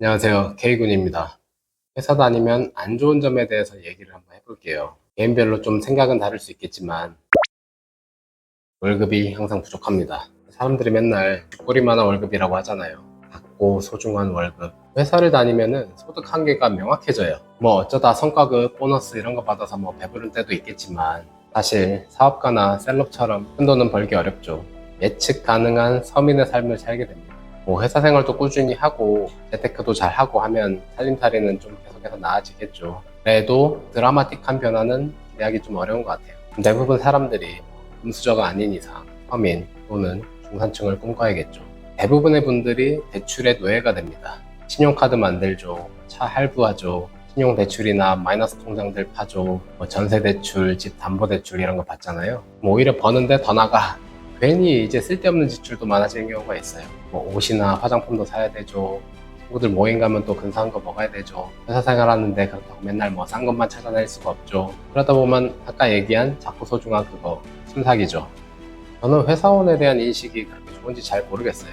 안녕하세요. K군입니다. 회사 다니면 안 좋은 점에 대해서 얘기를 한번 해볼게요. 개인별로 좀 생각은 다를 수 있겠지만 월급이 항상 부족합니다. 사람들이 맨날 쥐꼬리만한 월급이라고 하잖아요. 작고 소중한 월급. 회사를 다니면은 소득 한계가 명확해져요. 뭐 어쩌다 성과급, 보너스 이런 거 받아서 뭐 배부른 때도 있겠지만 사실 사업가나 셀럽처럼 큰 돈은 벌기 어렵죠. 예측 가능한 서민의 삶을 살게 됩니다. 뭐 회사 생활도 꾸준히 하고 재테크도 잘 하고 하면 살림살이는 좀 계속해서 나아지겠죠. 그래도 드라마틱한 변화는 기대하기 좀 어려운 것 같아요. 대부분 사람들이 금수저가 아닌 이상 서민 또는 중산층을 꿈꿔야겠죠. 대부분의 분들이 대출의 노예가 됩니다. 신용카드 만들죠, 차 할부하죠, 신용대출이나 마이너스 통장들 파죠, 뭐 전세대출, 집 담보대출 이런 거 받잖아요. 뭐 오히려 버는데 더 나가. 괜히 이제 쓸데없는 지출도 많아지는 경우가 있어요. 뭐 옷이나 화장품도 사야 되죠. 친구들 모임 가면 또 근사한 거 먹어야 되죠. 회사 생활하는데 그렇다고 맨날 뭐 싼 것만 찾아낼 수가 없죠. 그러다 보면 아까 얘기한 작고 소중한 그거 순삭이죠. 저는 회사원에 대한 인식이 그렇게 좋은지 잘 모르겠어요.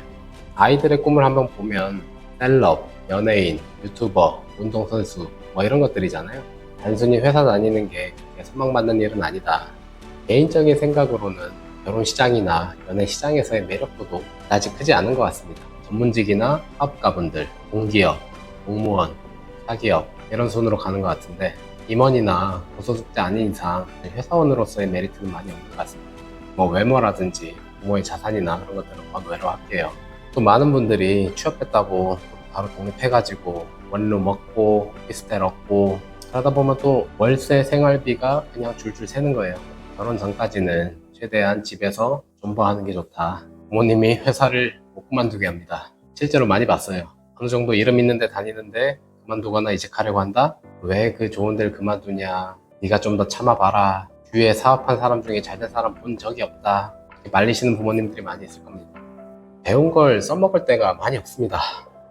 아이들의 꿈을 한번 보면 셀럽, 연예인, 유튜버, 운동선수 뭐 이런 것들이잖아요. 단순히 회사 다니는 게 그렇게 선망받는 일은 아니다. 개인적인 생각으로는 결혼 시장이나 연애 시장에서의 매력도도 아직 크지 않은 것 같습니다. 전문직이나 사업가분들, 공기업, 공무원, 사기업 이런 순으로 가는 것 같은데 임원이나 고소득자 아닌 이상 회사원으로서의 메리트는 많이 없는 것 같습니다. 뭐 외모라든지 부모의 자산이나 그런 것들은 번외로 할게요. 또 많은 분들이 취업했다고 바로 독립해가지고 원로 먹고 오피스텔 얻고 그러다 보면 또 월세 생활비가 그냥 줄줄 새는 거예요. 결혼 전까지는 최대한 집에서 존버하는 게 좋다. 부모님이 회사를 못 그만두게 합니다. 실제로 많이 봤어요. 어느 정도 이름 있는데 다니는데 그만두거나 이직하려고 한다? 왜 그 좋은 데를 그만두냐? 네가 좀 더 참아봐라. 주위에 사업한 사람 중에 잘 된 사람 본 적이 없다. 말리시는 부모님들이 많이 있을 겁니다. 배운 걸 써먹을 때가 많이 없습니다.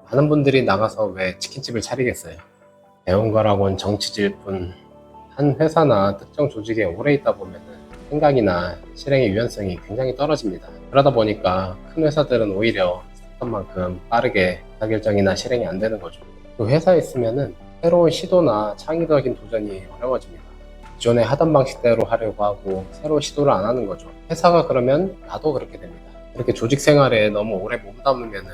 많은 분들이 나가서 왜 치킨집을 차리겠어요? 배운 거라고는 정치질 뿐. 한 회사나 특정 조직에 오래 있다 보면은 생각이나 실행의 유연성이 굉장히 떨어집니다. 그러다 보니까 큰 회사들은 오히려 스타트업만큼 빠르게 의사결정이나 실행이 안 되는 거죠. 그 회사에 있으면은 새로운 시도나 창의적인 도전이 어려워집니다. 기존에 하던 방식대로 하려고 하고 새로운 시도를 안 하는 거죠. 회사가 그러면 나도 그렇게 됩니다. 이렇게 조직 생활에 너무 오래 몸담으면은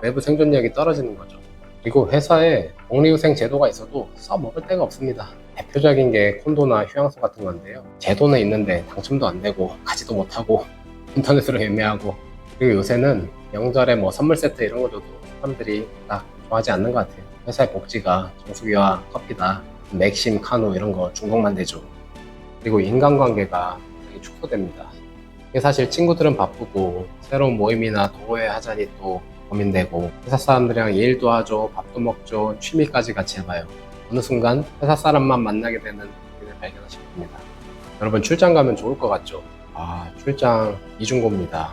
외부 생존력이 떨어지는 거죠. 그리고 회사에 복리후생 제도가 있어도 써먹을 데가 없습니다. 대표적인 게 콘도나 휴양소 같은 건데요. 제도는 있는데 당첨도 안 되고 가지도 못하고 인터넷으로 예매하고 그리고 요새는 명절에 뭐 선물 세트 이런 거 줘도 사람들이 딱 좋아하지 않는 것 같아요. 회사의 복지가 정수기와 커피다, 맥심, 카노 이런 거 중독만 되죠. 그리고 인간관계가 되게 축소됩니다. 이게 사실 친구들은 바쁘고 새로운 모임이나 동호회 하자니 또 고민되고 회사 사람들이랑 일도 하죠, 밥도 먹죠, 취미까지 같이 해봐요. 어느 순간 회사 사람만 만나게 되는 일을 발견하실 겁니다. 여러분 출장 가면 좋을 것 같죠? 아 출장 이중고입니다.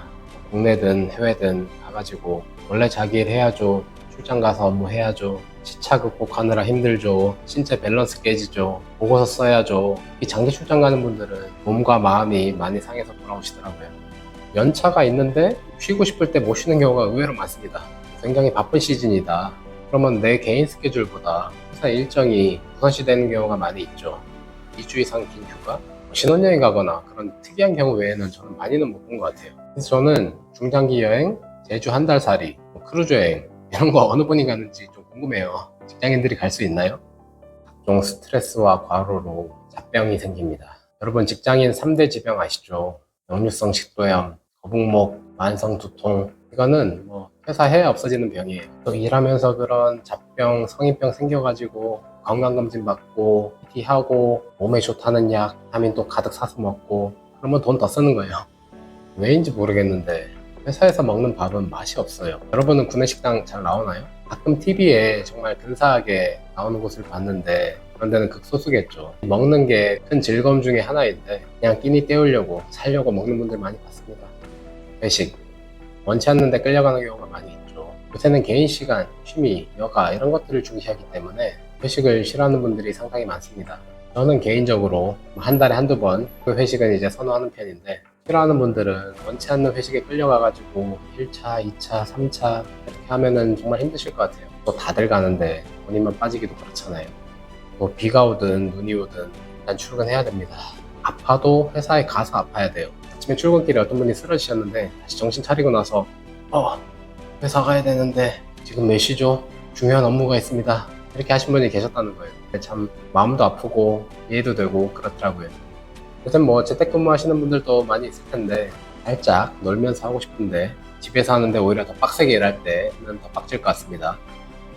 국내든 해외든 가가지고 원래 자기 일 해야죠. 출장 가서 업무 해야죠. 시차 극복하느라 힘들죠. 신체 밸런스 깨지죠. 보고서 써야죠. 이 장기 출장 가는 분들은 몸과 마음이 많이 상해서 돌아오시더라고요. 연차가 있는데 쉬고 싶을 때 못 쉬는 경우가 의외로 많습니다. 굉장히 바쁜 시즌이다. 그러면 내 개인 스케줄보다 회사 일정이 우선시되는 경우가 많이 있죠. 2주 이상 긴 휴가? 신혼여행 가거나 그런 특이한 경우 외에는 저는 많이는 못 본 것 같아요. 그래서 저는 중장기 여행, 제주 한 달 살이, 뭐 크루즈 여행 이런 거 어느 분이 가는지 좀 궁금해요. 직장인들이 갈 수 있나요? 각종 스트레스와 과로로 잡병이 생깁니다. 여러분 직장인 3대 지병 아시죠? 역류성 식도염, 거북목, 만성 두통 이거는 뭐 회사 해야 없어지는 병이에요. 또 일하면서 그런 잡병, 성인병 생겨가지고 건강검진 받고 PT 하고 몸에 좋다는 약, 비타민 또 가득 사서 먹고 그러면 돈 더 쓰는 거예요. 왜인지 모르겠는데 회사에서 먹는 밥은 맛이 없어요. 여러분은 구내식당 잘 나오나요? 가끔 TV에 정말 근사하게 나오는 곳을 봤는데 그런 데는 극소수겠죠. 먹는 게 큰 즐거움 중에 하나인데 그냥 끼니 때우려고 살려고 먹는 분들 많이 봤습니다. 회식 원치 않는데 끌려가는 경우가 많이 있죠. 요새는 개인 시간, 취미, 여가 이런 것들을 중시하기 때문에 회식을 싫어하는 분들이 상당히 많습니다. 저는 개인적으로 한 달에 한두 번 그 회식은 이제 선호하는 편인데 싫어하는 분들은 원치 않는 회식에 끌려가가지고 1차, 2차, 3차 이렇게 하면은 정말 힘드실 것 같아요. 또 다들 가는데 본인만 빠지기도 그렇잖아요. 뭐 비가 오든 눈이 오든 일단 출근해야 됩니다. 아파도 회사에 가서 아파야 돼요. 아침에 출근길에 어떤 분이 쓰러지셨는데 다시 정신 차리고 나서 어 회사 가야 되는데 지금 몇 시죠? 중요한 업무가 있습니다. 이렇게 하신 분이 계셨다는 거예요. 참 마음도 아프고 이해도 되고 그렇더라고요. 요새 뭐 재택근무 하시는 분들도 많이 있을 텐데 살짝 놀면서 하고 싶은데 집에서 하는데 오히려 더 빡세게 일할 때는 더 빡칠 것 같습니다.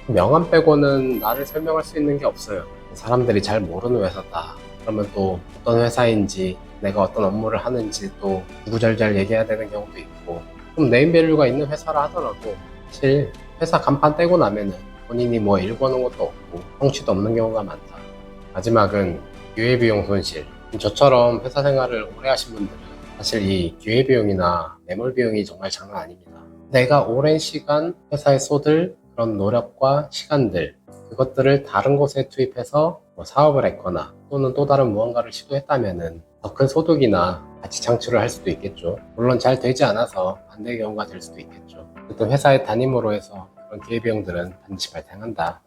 명함 빼고는 나를 설명할 수 있는 게 없어요. 사람들이 잘 모르는 회사다. 그러면 또 어떤 회사인지 내가 어떤 업무를 하는지 또 구구절절 얘기해야 되는 경우도 있고 좀 네임밸류가 있는 회사라 하더라도 사실 회사 간판 떼고 나면은 본인이 뭐 일궈놓은 것도 없고 성취도 없는 경우가 많다. 마지막은 기회비용 손실. 저처럼 회사 생활을 오래 하신 분들은 사실 이 기회비용이나 매몰비용이 정말 장난 아닙니다. 내가 오랜 시간 회사에 쏟을 그런 노력과 시간들 그것들을 다른 곳에 투입해서 뭐 사업을 했거나 또는 또 다른 무언가를 시도했다면은 더큰 소득이나 가치 창출을 할 수도 있겠죠. 물론 잘 되지 않아서 반대의 경우가 될 수도 있겠죠. 어쨌든 회사의 담임으로 해서 그런 기회비용들은 반드시 발생한다.